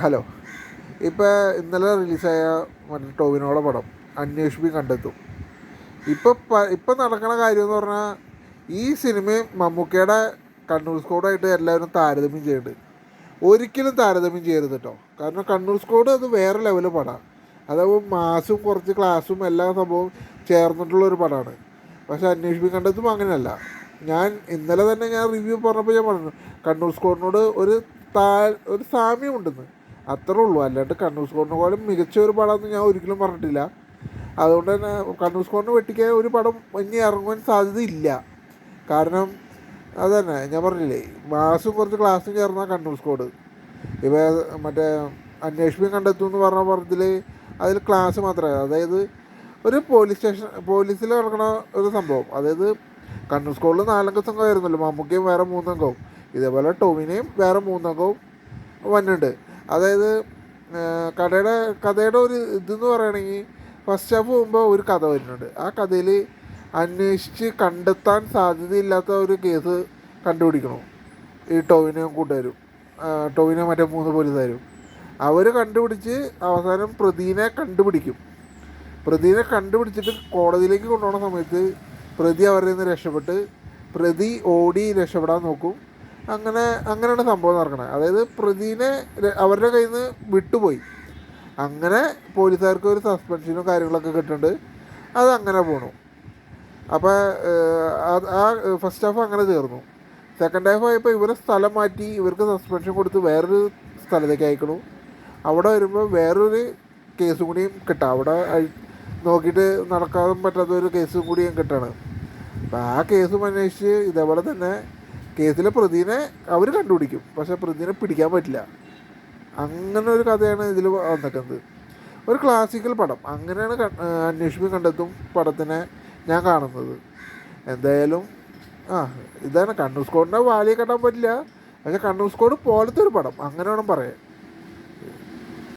Hello. ഇപ്പോൾ ഇന്നലെ റിലീസായ മറ്റേ ടോവിനോടെ പടം അന്വേഷിപ്പി കണ്ടെത്തും. ഇപ്പോൾ ഇപ്പം നടക്കുന്ന കാര്യം എന്ന് പറഞ്ഞാൽ ഈ സിനിമയും മമ്മൂക്കയുടെ കണ്ണൂർ സ്കോഡായിട്ട് എല്ലാവരും താരതമ്യം ചെയ്യുന്നുണ്ട് ഒരിക്കലും താരതമ്യം ചെയ്യരുത് കേട്ടോ കാരണം കണ്ണൂർ സ്കോഡ് അത് വേറെ ലെവൽ പടമാണ് അതാവും മാസും കുറച്ച് ക്ലാസ്സും എല്ലാ സംഭവവും ചേർന്നിട്ടുള്ള ഒരു പടമാണ് പക്ഷേ അന്വേഷിപ്പി കണ്ടെത്തും അങ്ങനെയല്ല. ഞാൻ ഇന്നലെ തന്നെ ഞാൻ റിവ്യൂ പറഞ്ഞപ്പോൾ ഞാൻ പറഞ്ഞു കണ്ണൂർ സ്കോഡിനോട് ഒരു താ ഒരു സാമ്യം ഉണ്ടെന്ന് അത്രേ ഉള്ളൂ. അല്ലാണ്ട് കണ്ണൂർ സ്കോഡിനെക്കാളും മികച്ച ഒരു പടമെന്ന് ഞാൻ ഒരിക്കലും പറഞ്ഞിട്ടില്ല. അതുകൊണ്ട് തന്നെ കണ്ണൂർ സ്കോറിനെ വെട്ടിക്കാൻ ഒരു പടം ഇനി ഇറങ്ങുവാൻ സാധ്യതയില്ല. കാരണം അതന്നെ തന്നെ ഞാൻ പറഞ്ഞില്ലേ മാസം കുറച്ച് ക്ലാസ്സും ചേർന്ന കണ്ണൂർ സ്കോഡ്. ഇവ മറ്റേ അന്വേഷണം കണ്ടെത്തും എന്ന് പറഞ്ഞ പടത്തിൽ അതിൽ ക്ലാസ് മാത്രമേ. അതായത് ഒരു പോലീസ് സ്റ്റേഷൻ പോലീസിൽ നടക്കുന്ന ഒരു സംഭവം. അതായത് കണ്ണൂർ സ്കൂളിൽ നാലംഗ സംഘമായിരുന്നല്ലോ. മമ്മൂക്കയും വേറെ മൂന്നംഗവും. ഇതേപോലെ ടോമിനെയും വേറെ മൂന്നംഗവും വന്നിട്ടുണ്ട്. അതായത് കഥയുടെ കഥയുടെ ഒരു ഇതെന്ന് പറയുകയാണെങ്കിൽ ഫസ്റ്റ് ഹാഫ് പോകുമ്പോൾ ഒരു കഥ വരുന്നുണ്ട്. ആ കഥയിൽ അന്വേഷിച്ച് കണ്ടെത്താൻ സാധ്യതയില്ലാത്ത ഒരു കേസ് കണ്ടുപിടിക്കണം. ഈ ടോവിനെയും കൂട്ടുകാരും ടോവിനെ മറ്റേ മൂന്ന് പോലീസുകാരും. അവർ കണ്ടുപിടിച്ച് അവസാനം പ്രതിനെ കണ്ടുപിടിക്കും. പ്രതിനെ കണ്ടുപിടിച്ചിട്ട് കോടതിയിലേക്ക് കൊണ്ടുപോകുന്ന സമയത്ത് പ്രതി അവരിൽ നിന്ന് രക്ഷപ്പെട്ട് പ്രതി ഓടി രക്ഷപ്പെടാൻ നോക്കും. അങ്ങനെ അങ്ങനെയാണ് സംഭവം നടക്കുന്നത് അതായത് പ്രതിനെ അവരുടെ കയ്യിൽ നിന്ന് വിട്ടുപോയി. അങ്ങനെ പോലീസുകാർക്ക് ഒരു സസ്പെൻഷനും കാര്യങ്ങളൊക്കെ കിട്ടുന്നുണ്ട് അത് അങ്ങനെ പോണു. അപ്പോൾ ആ ഫസ്റ്റ് ഹാഫ് അങ്ങനെ തീർന്നു. സെക്കൻഡ് ഹാഫ് ആയപ്പോൾ ഇവരെ സ്ഥലം മാറ്റി ഇവർക്ക് സസ്പെൻഷൻ കൊടുത്ത് വേറൊരു സ്ഥലത്തേക്ക് അയക്കണു. അവിടെ വരുമ്പോൾ വേറൊരു കേസും കൂടിയും കിട്ടാം. അവിടെ നോക്കിയിട്ട് നടക്കാൻ പറ്റാത്ത ഒരു കേസും കൂടിയും കിട്ടണം. അപ്പോൾ ആ കേസും അന്വേഷിച്ച് ഇതേപോലെ തന്നെ കേസിലെ പ്രതിനെ അവർ കണ്ടുപിടിക്കും. പക്ഷെ പ്രതിനെ പിടിക്കാൻ പറ്റില്ല. അങ്ങനെ ഒരു കഥയാണ് ഇതിൽ വന്നിരിക്കുന്നത് ഒരു ക്ലാസിക്കൽ പടം. അങ്ങനെയാണ് ആ, കണ്ടെത്തും പടത്തിനെ ഞാൻ കാണുന്നത്. എന്തായാലും ആ ഇതാണ് കണ്ണൂർ സ്കോഡിന്റെ വാലിയെ കെട്ടാൻ പറ്റില്ല. പക്ഷേ കണ്ണൂർ സ്കോഡ് പോലത്തെ ഒരു പടം. അങ്ങനെ വേണം പറയാൻ.